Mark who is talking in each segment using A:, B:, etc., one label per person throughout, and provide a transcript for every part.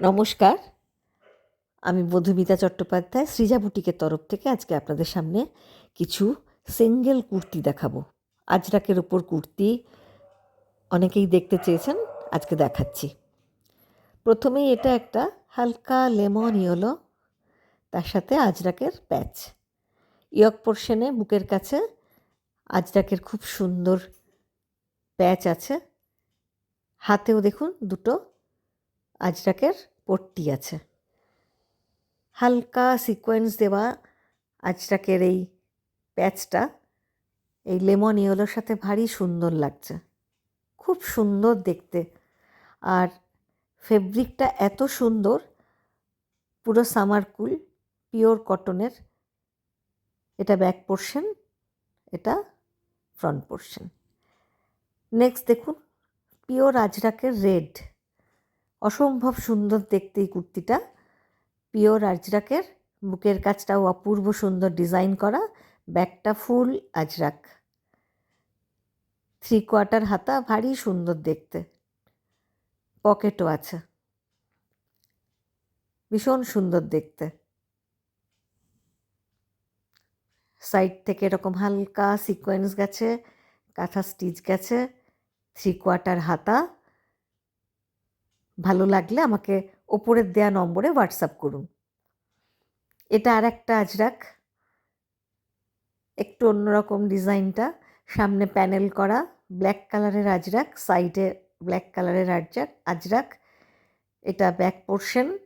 A: নমস্কার। আমি মধুমিতা চট্টোপাধ্যায়, সৃজা বুটিকের তরফ থেকে আজকে আপনাদের সামনে কিছু সিঙ্গেল কুর্তি দেখাবো। আজরাকের ওপর কুর্তি অনেকেই দেখতে চেয়েছেন, আজকে দেখাচ্ছি। প্রথমেই এটা একটা হালকা লেমন ইয়েলো, তার সাথে আজরাকের প্যাচ। ইয়ক পোর্শনে বুকের কাছে আজরাকের খুব সুন্দর প্যাচ আছে। হাতেও দেখুন দুটো আজরাকের পট্টি আছে। হালকা সিকোয়েন্স দেওয়া আজরাকের এই প্যাচটা, এই লেমন ইয়েলোর সাথে ভারী সুন্দর লাগছে। খুব সুন্দর দেখতে। আর ফেব্রিকটা এত সুন্দর, পুরো সামার কুল পিওর কটনের এটা ব্যাক পোর্শন এটা ফ্রন্ট পোর্শন নেক্সট দেখুন পিওর আজরাকের রেড অসম্ভব সুন্দর দেখতে এই কুর্তিটা। পিওর আজরাকের। বুকের কাজটাও অপূর্ব সুন্দর ডিজাইন করা। ব্যাকটা ফুল আজরাক। থ্রি কোয়ার্টার হাতা, ভারী সুন্দর দেখতে। পকেটও আছে। ভীষণ সুন্দর দেখতে। সাইড থেকে এরকম হালকা সিকোয়েন্স গেছে, কাঁথা স্টিচ গেছে, থ্রি কোয়ার্টার হাতা। ভালো লাগলে আমাকে ওপরের দেয়া নম্বরে হোয়াটসঅ্যাপ করুন। এটা আর একটা আজরাক। একটু অন্যরকম ডিজাইনটা। সামনে প্যানেল করা, ব্ল্যাক কালারের আজরাক, সাইডে ব্ল্যাক কালারের আজরাক আজরাক। এটা ব্যাক পোর্শন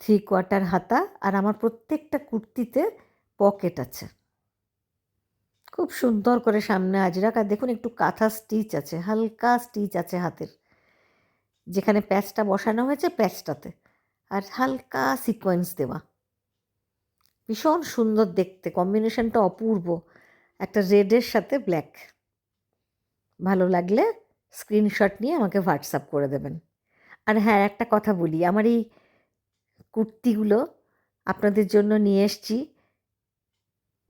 A: থ্রি কোয়ার্টার হাতা আর আমার প্রত্যেকটা কুর্তিতে পকেট আছে। খুব সুন্দর করে সামনে আজরাক। আর দেখুন, একটু কাঁথা স্টিচ আছে, হালকা স্টিচ আছে হাতের। যেখানে প্যাচটা বসানো হয়েছে প্যাচটাতে। আর হালকা সিকোয়েন্স দেওয়া। ভীষণ সুন্দর দেখতে। কম্বিনেশনটা অপূর্ব। একটা রেডের সাথে ব্ল্যাক ভালো লাগলে স্ক্রিনশট নিয়ে আমাকে হোয়াটসঅ্যাপ করে দেবেন। আর হ্যাঁ একটা কথা বলি। আমার এই কুর্তিগুলো আপনাদের জন্য নিয়ে এসছি।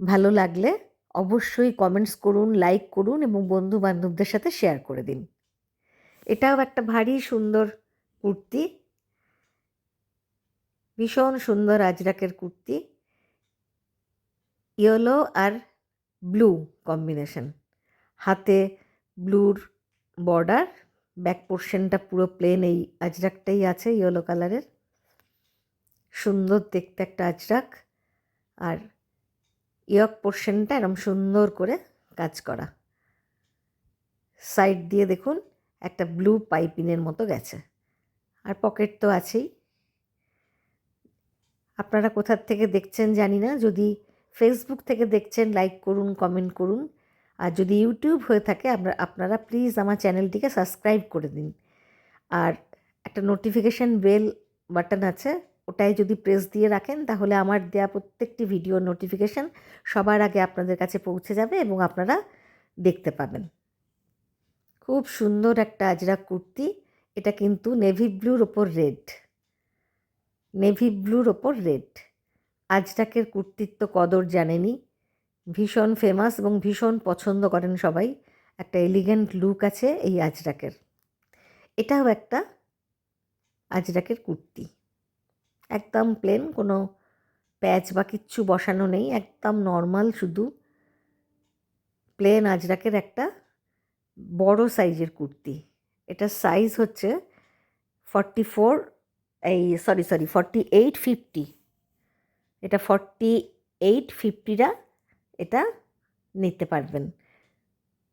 A: ভালো লাগলে অবশ্যই কমেন্টস করুন লাইক করুন এবং বন্ধু বান্ধবদের সাথে শেয়ার করে দিন। এটাও একটা ভারী সুন্দর কুর্তি। ভীষণ সুন্দর আজরাকের কুর্তি। ইয়েলো আর ব্লু কম্বিনেশন। হাতে ব্লুর বর্ডার, ব্যাক পোর্শনটা পুরো প্লেন এই আজরাকটাই আছে ইয়েলো কালারের। সুন্দর দেখতে একটা আজরাক। আর ইয়ক পোর্শনটা এরম সুন্দর করে কাজ করা। সাইড দিয়ে দেখুন। একটা ব্লু পাইপিনের মতো গেছে। আর পকেট তো আছেই। আপনারা কোথার থেকে দেখছেন জানি না, যদি ফেসবুক থেকে দেখছেন লাইক করুন কমেন্ট করুন। আর যদি ইউটিউব হয়ে থাকে আপনারা আপনারা প্লিজ আমার চ্যানেলটিকে সাবস্ক্রাইব করে দিন। আর একটা নোটিফিকেশান বেল বাটন আছে, ওটাই যদি প্রেস দিয়ে রাখেন, তাহলে আমার দেয়া প্রত্যেকটি ভিডিও নোটিফিকেশান সবার আগে আপনাদের কাছে পৌঁছে যাবে এবং আপনারা দেখতে পাবেন। খুব সুন্দর একটা আজরাক কুর্তি। এটা কিন্তু নেভি ব্লুর ওপর রেড। নেভি ব্লুর ওপর রেড। আজরাকের কুর্তির তো কদর জানেনি। ভীষণ ফেমাস এবং ভীষণ পছন্দ করেন সবাই। একটা এলিগেন্ট লুক আছে এই আজরাকের। এটাও একটা আজরাকের কুর্তি। একদম প্লেন কোনো প্যাচ বা কিচ্ছু বসানো নেই। একদম নর্মাল শুধু। প্লেন আজরাকের একটা বড় সাইজের কুর্তি। এটা সাইজ হচ্ছে ফর্টি ফোর এই sorry sorry forty eight fifty এটা ফর্টি এইট ফিফটিরা এটা নিতে পারবেন।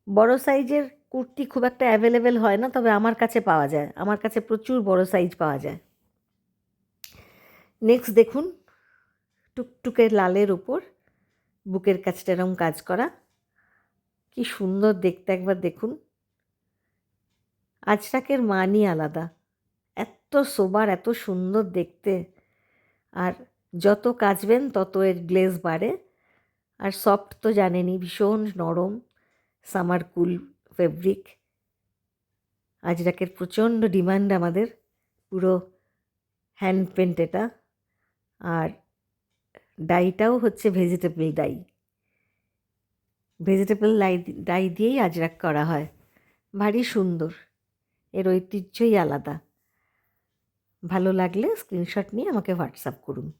A: বড় সাইজের কুর্তি খুব একটা অ্যাভেলেবেল হয় না, তবে আমার কাছে পাওয়া যায়। আমার কাছে প্রচুর বড় সাইজ পাওয়া যায়। নেক্সট দেখুন টুকটুকের লালের উপর বুকের কাছটা এরকম কাজ করা। কি সুন্দর দেখতে একবার দেখুন। আজরাকের মানই আলাদা। এত সোবার এত সুন্দর দেখতে। আর যত কাচবেন, তত এর গ্লেজ বাড়ে। আর সফট তো জানেনই, ভীষণ নরম সামার কুল ফেব্রিক। আজরাকের প্রচণ্ড ডিমান্ড আমাদের, পুরো হ্যান্ড পেন্ট এটা। আর ডাইটাও হচ্ছে vegetable dye. Vegetable lye dye দিয়েই আজরাক করা হয়। ভারী সুন্দর। এর ঐতিহ্যই আলাদা। ভালো লাগলে স্ক্রিনশট নিয়ে আমাকে হোয়াটসঅ্যাপ করুন।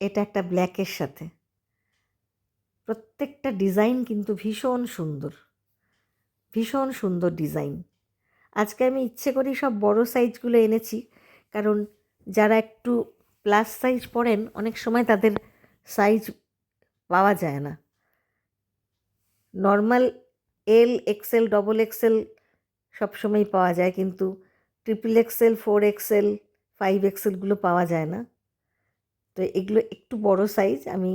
A: এটা একটা ব্ল্যাকের সাথে। প্রত্যেকটা ডিজাইন কিন্তু ভীষণ সুন্দর। ভীষণ সুন্দর ডিজাইন আজকে আমি ইচ্ছে করি সব বড় সাইজগুলো এনেছি, কারণ যারা একটু প্লাস সাইজ পড়েন, অনেক সময় তাদের সাইজ পাওয়া যায় না। Normal L XL double XL সবসময় পাওয়া যায়, কিন্তু triple XL four XL five এক্সেলগুলো পাওয়া যায় না। তো এগুলো একটু বড় সাইজ আমি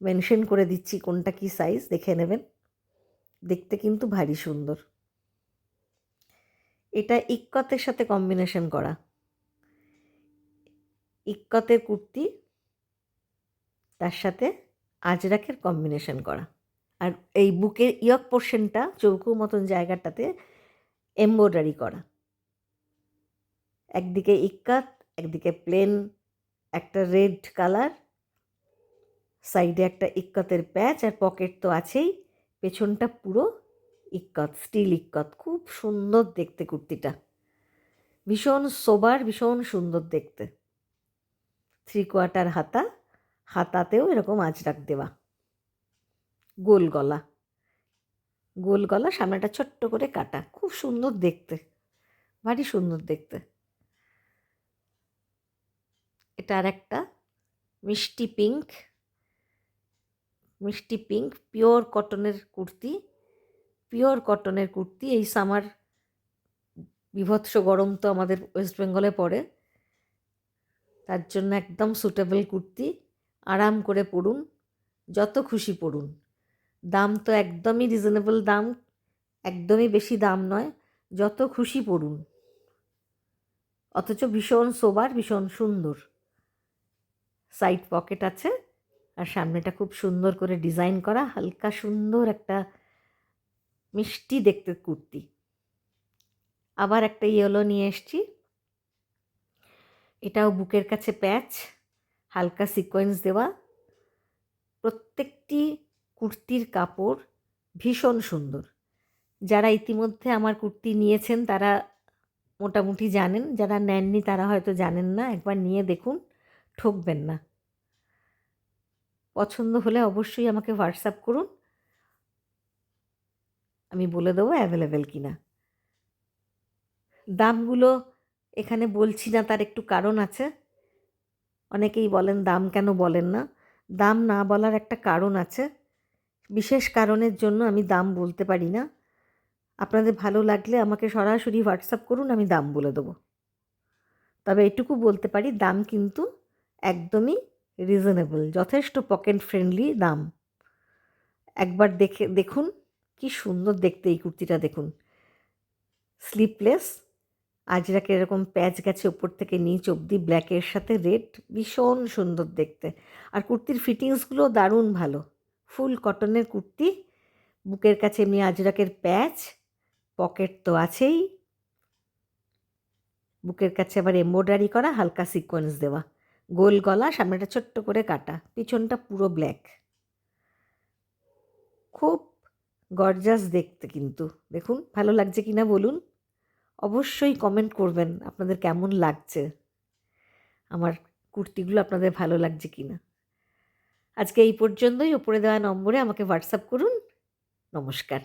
A: মেনশন করে দিচ্ছি কোনটা কি সাইজ দেখে নেবেন। দেখতে কিন্তু ভারী সুন্দর। এটা ইক্কতের সাথে কম্বিনেশন করা। ইক্কতের কুর্তি, তার সাথে আজরাকের কম্বিনেশন করা। আর এই বুকের ইয়ক পোর্শনটা চৌকো মতন জায়গাটাতে এমব্রয়ডারি করা। একদিকে ইক্কাত, একদিকে প্লেন, একটা রেড কালার, সাইডে একটা ইক্কতের প্যাচ আর পকেট তো আছেই, পেছনটা পুরো ইক্কত, স্টিল ইক্কত, খুব সুন্দর দেখতে কুর্তিটা। ভীষণ সোবার, ভীষণ সুন্দর দেখতে। থ্রি কোয়ার্টার হাতা, হাতাতেও এরকম আজরাক দেওয়া। গোল গলা। গোল গলা, সামনেটা ছোট্ট করে কাটা। খুব সুন্দর দেখতে। ভারী সুন্দর দেখতে। এটা আর একটা মিষ্টি পিঙ্ক। মিষ্টি পিঙ্ক, পিওর কটনের কুর্তি। পিওর কটনের কুর্তি। এই সামার বিভৎস গরম তো আমাদের ওয়েস্ট বেঙ্গলে পড়ে। তার জন্য একদম সুটেবল কুর্তি। আরাম করে পড়ুন। যত খুশি পড়ুন। দাম তো একদমই রিজনেবল দাম, একদমই বেশি দাম নয়, যত খুশি পড়ুন। অথচ ভীষণ সোবার ভীষণ সুন্দর। সাইড পকেট আছে, আর সামনেটা খুব সুন্দর করে ডিজাইন করা, হালকা সুন্দর একটা মিষ্টি দেখতে কুর্তি। আবার একটা ইয়েলো নিয়ে এসছি। এটাও বুকের কাছে প্যাচ হালকা সিকোয়েন্স দেওয়া। প্রত্যেকটি কুর্তির কাপড় ভীষণ সুন্দর। যারা ইতিমধ্যে আমার কুর্তি নিয়েছেন, তারা মোটামুটি জানেন। যারা নেননি, তারা হয়তো জানেন না। একবার নিয়ে দেখুন, ঠকবেন না। পছন্দ হলে অবশ্যই আমাকে হোয়াটসঅ্যাপ করুন। আমি বলে দেবো অ্যাভেলেবেল কিনা। দামগুলো এখানে বলছি না, তার একটু কারণ আছে। অনেকেই বলেন, দাম কেন বলেন না? দাম না বলার একটা কারণ আছে। বিশেষ কারণের জন্য আমি দাম বলতে পারি না। আপনাদের ভালো লাগলে আমাকে সরাসরি হোয়াটসঅ্যাপ করুন, আমি দাম বলে দেবো। তবে এটুকু বলতে পারি, দাম কিন্তু একদমই রিজনেবল যথেষ্ট পকেট ফ্রেন্ডলি দাম। একবার দেখে, দেখুন, কি সুন্দর দেখতে এই কুর্তিটা দেখুন। স্লিপলেস আজরাকে এরকম প্যাচ গেছে ওপর থেকে নিচ অবধি ব্ল্যাকের সাথে রেড ভীষণ সুন্দর দেখতে। আর কুর্তির ফিটিংসগুলো দারুণ ভালো। ফুল কটনের কুর্তি, বুকের কাছে এমনি আজরাকের প্যাচ, পকেট তো আছেই। বুকের কাছে আবার এমব্রয়ডারি করা, হালকা সিকোয়েন্স দেওয়া। গোল গলা, সামনেটা ছোট্ট করে কাটা, পিছনটা পুরো ব্ল্যাক খুব গরজাস দেখতে কিন্তু। দেখুন, ভালো লাগছে কি না বলুন? অবশ্যই কমেন্ট করবেন, আপনাদের কেমন লাগছে? আমার কুর্তিগুলো আপনাদের ভালো লাগছে কি না আজকে এই পর্যন্তই। ওপরে দেওয়া নম্বরে আমাকে হোয়াটসঅ্যাপ করুন। নমস্কার।